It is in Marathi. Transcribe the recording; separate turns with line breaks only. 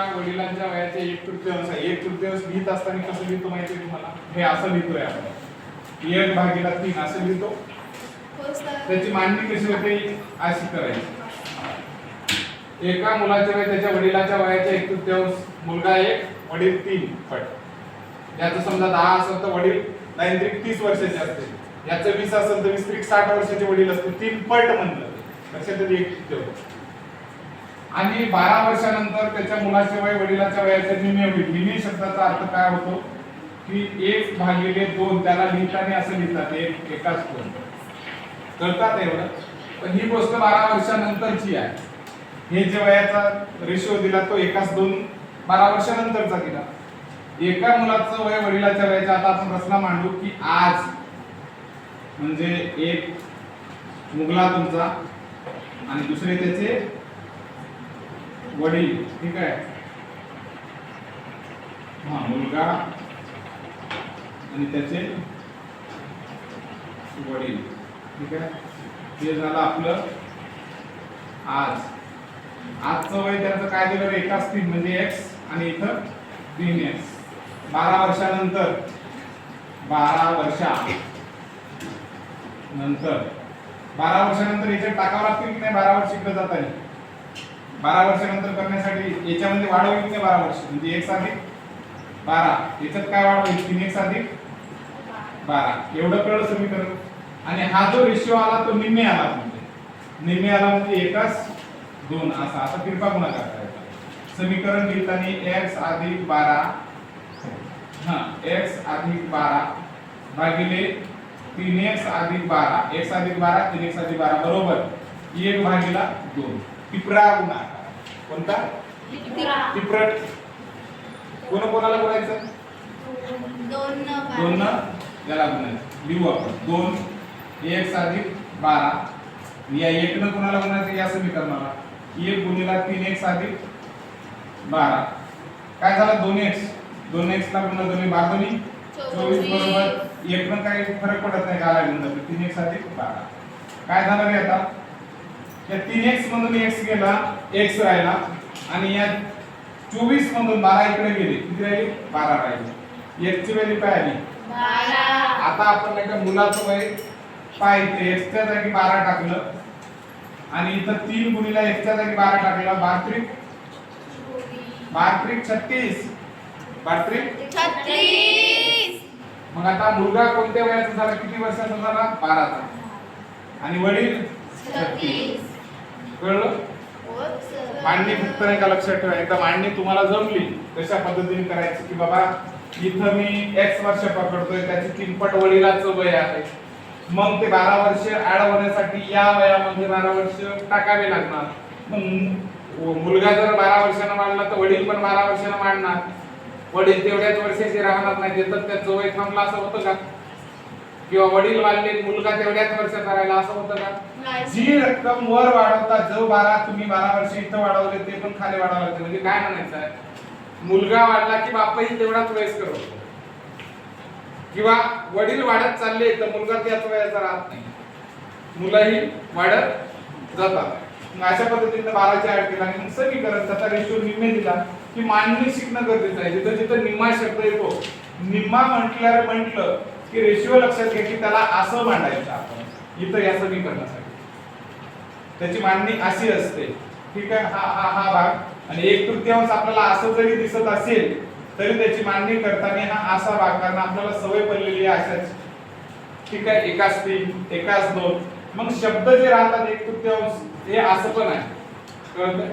वडिलांच्या वयाचे एक तृतीयांश आहे. एक तृतीयांश लिहित असताना कसं लिहितो माहिती तुम्हाला? हे असं लिहितोय आपण. एक भागीला तीन असं लिहितो. त्याची मांडणी कशी होते? अशी करायची. एका मुलाच्या वय त्याच्या वडिलाच्या वयाचे एक तृतीयांश. मुलगा एक वडील तीन. पट याचं समजा दहा असेल तर वडील नैन त्रिक तीस वर्षाचे असते. याचं वीस असेल तर वीस त्रिक साठ वर्षाचे वडील असते. तीन पट म्हणलं. लक्षात एक तृतीयांश आणि बारा वर्षानंतर त्याच्या मुलाचे वय वडिलाच्या वयाच्या निम्मे होईल शब्दाचा अर्थ काय होतो? की एक भागिले दोन त्याला लिहिताने असं लिहितात एक एकाच दोन करतात एवढं? पण ही गोष्ट बारा वर्षानंतरची आहे. हे जे वयाचा रेशो दिला तो एकाच दोन बारा वर्षानंतरचा दिला. एका मुलाचं वय वडिलाच्या वयाच्या आता आपण रचना मांडू की आज म्हणजे एक मुगला तुमचा आणि दुसरे त्याचे वडील ठीक आहे? हा मुलगा आणि त्याचे वडील ठीक आहे? हे झालं आपलं आज. आजचं वय त्यांचं काय दिलं एकाच तीन म्हणजे एक्स आणि इथं तीन एक्स बारा वर्षानंतर. बारा वर्षा. नंतर. बारा वर्षानंतर याच्यात टाकावं लागतील की नाही? बारा वर्ष इकडे जाताना बारा वर्षानंतर करण्यासाठी याच्यामध्ये वाढवली ते बारा वर्ष? म्हणजे एक अधिक बारा. याच्यात काय वाढ होईल? तीन एक अधिक बारा. एवढं कळलं समीकरण? आणि हा जो रेशिओ आला तो निम्मे आला म्हणजे? निम्मे आला म्हणजे एकाच दोन. असा. असा तिरपा गुणाकार करायचा. समीकरण लिहिताना एक्स अधिक बारा. हा. एक्स अधिक बारा भागिले तीन एक्स अधिक बारा. एक्स अधिक बारा तीन एक्स अधिक बारा. बरोबर. एक भागीला दोन. टिपरा गुणाकार कोणता? टिपरट कोण कोणाला बोलायचं?
दोन.
याला गुणायचं लिहू आपण. दोन एक अधिक बारा. या एक न कोणाला गुणायचं या समीकरणाला. एक गुणिला तीन एक अधिक बारा. काय झालं? दोन एक्स दोन एक्स ला गुणला दोन्ही. बारा दोन्ही? चोवीस बरोबर. एक न काही फरक पडत नाही. गाला जातो. तीन एक्स अधिक बारा. काय झालं रे आता? या तीन एक्स मधून एक्स गेला एक्स राहिला. आणि या चोवीस मधून बारा इकडे गेले. किती राहिली? बारा राहिली. एक्स ची व्हॅल्यू काय आली? आता आपण नाही का मुलाचं वय पाहिजे एक्सच्या जागी बारा टाकलं. आणि इथं तीन गुणिला एक्सच्या जागी बारा टाकलं. बात्रिक बात्रिक छत्तीस. बात्रिक
छत्तीस.
मग आता मुलगा कोणत्या वयाचा झाला? किती वर्षाचा झाला? बाराचा. आणि वडील?
छत्तीस.
कळलं? मांडणी फक्त नाही का लक्षात ठेवा. एकदा मांडणी तुम्हाला जमली कशा पद्धतीने करायची की बाबा इथं मी एक्स वर्ष पकडतोय त्याची किंपट वडिलाचं वय आहे. मग ते बारा वर्ष ऍड होण्यासाठी या वयामध्ये बारा वर्ष टाकावे लागणार. मग मुलगा जर बारा वर्षानं मांडला तर वडील पण बारा वर्षानं मांडणार. वडील तेवढ्याच वर्षाचे राहणार नाही तर त्याचं वय थांबलं असं होतं का? किंवा वडील वाढले मुलगा तेवढ्याच वर्षाचा राहिला असं होतं का. जी रक्कम वर वाढवता जो बारा तुम्ही बारा वर्ष इथं वाढवले ते पण खाली वाढवावं लागते म्हणजे काय म्हणायचं? आहे मुलगा वाढला की बापही तेवढाच वयस्कर होतो. किंवा वडील वाढत चालले तर मुलगा त्याच वयाचा राहत नाही. मुलंही वाढत जातात. मग अशा पद्धतीने बाराच्या ऍड केला आणि समीकरण त्याचा रेशो निम्मे दिला की मांडणी शिकणं गरजेचं आहे. जिथं जिथं निम्मा शब्द येतो निम्मा म्हटल्यावर म्हटलं की रेशिओ लक्षात घ्या की त्याला असं मांडायचं आपण. इथं या समीकरणासाठी. त्याची मांडणी अशी असते. ठीक आहे? हा हा हा भाग. आणि एक तृतीयांश आपल्याला असं जरी दिसत असेल तरी त्याची मांडणी करताना हा असा भाग कारण आपल्याला सवय पडलेली आहे अशाच. ठीक आहे? एकाच तीन एकाच दोन. मग शब्द जे राहतात एक तृतीयांश हे असं पण आहे. कळतंय?